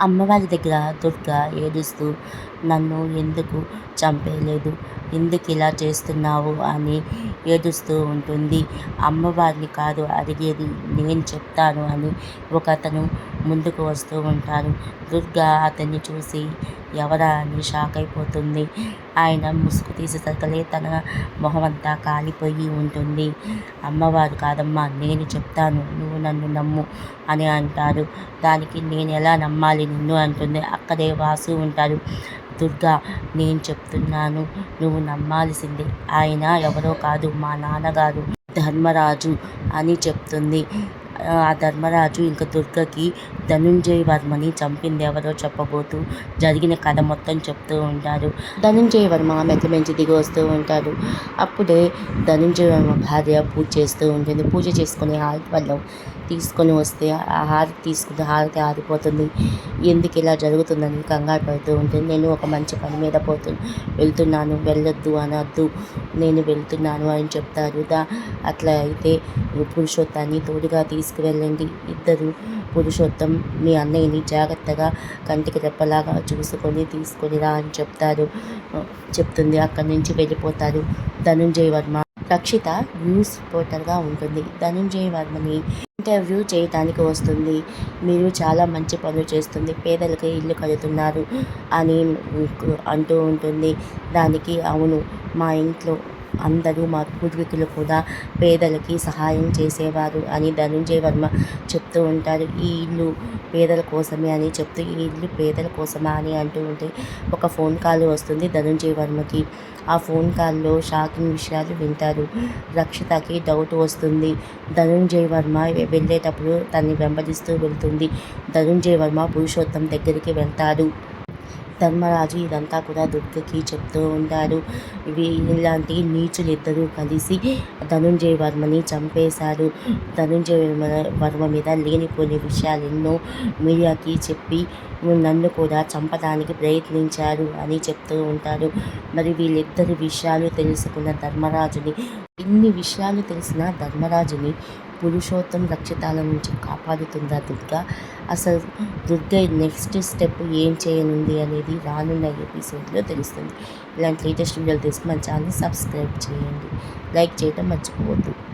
అమ్మవారి దగ్గర దుర్గ ఏడుస్తూ నన్ను ఎందుకు చంపేయలేదు? ఎందుకు ఇలా చేస్తున్నావు? అని ఏడుస్తూ ఉంటుంది. అమ్మవారిని కాదు అడిగేది నేను చెప్తాను అని ఒక అతను ముందుకు వస్తూ ఉంటారు దుర్గా అతన్ని చూసి ఎవరా అని షాక్ అయిపోతుంది. ఆయన ముసుగు తీసేసరికలే తన మొహం అంతా కాలిపోయి ఉంటుంది. అమ్మవారు కాదమ్మా నేను చెప్తాను నువ్వు నన్ను నమ్ము అని అంటారు దానికి నేను ఎలా నమ్మాలి నిన్ను అంటుంది. అక్కడే వాసు ఉంటారు దుర్గా నేను చెప్తున్నాను నువ్వు నమ్మాల్సిందే. ఆయన ఎవరో కాదు మా నాన్నగారు ధర్మరాజు అని చెప్తుంది. ఆ ధర్మరాజు ఇంకా దుర్గకి ధనుంజయ వర్మని చంపింది ఎవరో చెప్పబోతూ జరిగిన కథ మొత్తం చెప్తూ ఉంటారు ధనుంజయ వర్మ మెట్ల మించి దిగి వస్తూ ఉంటారు అప్పుడే ధనుంజయ వర్మ భార్య పూజ చేస్తూ ఉంటుంది. పూజ చేసుకునే వల్ల తీసుకొని వస్తే ఆ హారతి తీసుకుంటే హారతి ఆరిపోతుంది. ఎందుకు ఇలా జరుగుతుందని కంగారు పడుతూ ఉంటుంది. నేను ఒక మంచి పని మీద పోతు వెళ్తున్నాను. వెళ్ళొద్దు అనొద్దు. నేను వెళ్తున్నాను అని చెప్తారు. దా అట్లా అయితే పురుషోత్తాన్ని తోడుగా తీసుకువెళ్ళండి. ఇద్దరు పురుషోత్తం మీ అన్నయ్యని జాగ్రత్తగా కంటికి రెప్పలాగా చూసుకొని తీసుకొని రా అని చెప్తారు. చెప్తుంది. అక్కడి నుంచి వెళ్ళిపోతారు. ధనుంజయ వర్మ రక్షిత న్యూస్ రిపోర్టర్గా ఉంటుంది. ధనుంజయ వర్మని ఇంటర్వ్యూ చేయటానికి వస్తుంది. మీరు చాలా మంచి పనులు చేస్తుంది. పేదలకి ఇల్లు కడుతున్నారు అని అంటూ ఉంటుంది. దానికి అవును మా ఇంట్లో అందరూ మా పూర్వీకులు కూడా పేదలకి సహాయం చేసేవారు అని ధనుంజయ వర్మ చెప్తూ ఉంటారు. ఈ ఇల్లు పేదల కోసమే అని చెప్తూ ఈ ఇల్లు పేదల కోసమా అని అంటూ ఉంటే ఒక ఫోన్ కాల్ వస్తుంది ధనుంజయ వర్మకి. ఆ ఫోన్ కాల్లో షాకింగ్ విషయాలు వింటారు. రక్షితకి డౌట్ వస్తుంది. ధనుంజయ వర్మ వెళ్ళేటప్పుడు తన్ని వెంబడిస్తూ వెళ్తుంది. ధనుంజయ వర్మ పురుషోత్తం దగ్గరికి వెళ్తాడు. ధర్మరాజు ఇదంతా కూడా దుర్గకి చెప్తూ ఉంటారు. ఇలాంటి నీచులు ఇద్దరు కలిసి ధనుంజయ వర్మని చంపేశారు. ధనుంజయ వర్మ మీద లేనిపోని విషయాలు ఎన్నో మీడియాకి చెప్పి నన్ను కూడా చంపడానికి ప్రయత్నించారు అని చెప్తూ ఉంటారు. మరి వీళ్ళిద్దరి విషయాలు తెలుసుకున్న ధర్మరాజుని ఇన్ని విషయాలు తెలిసిన ధర్మరాజుని పురుషోత్తం రక్షితాల నుంచి కాపాడుతుందా దుర్గ? అసలు దుర్గ నెక్స్ట్ స్టెప్ ఏం చేయనుంది అనేది రానున్న ఎపిసోడ్లో తెలుస్తుంది. ఇలాంటి లేటెస్ట్ వీడియోలు తెలుసుకుని మన ఛానల్ సబ్స్క్రైబ్ చేయండి. లైక్ చేయడం మర్చిపోవద్దు.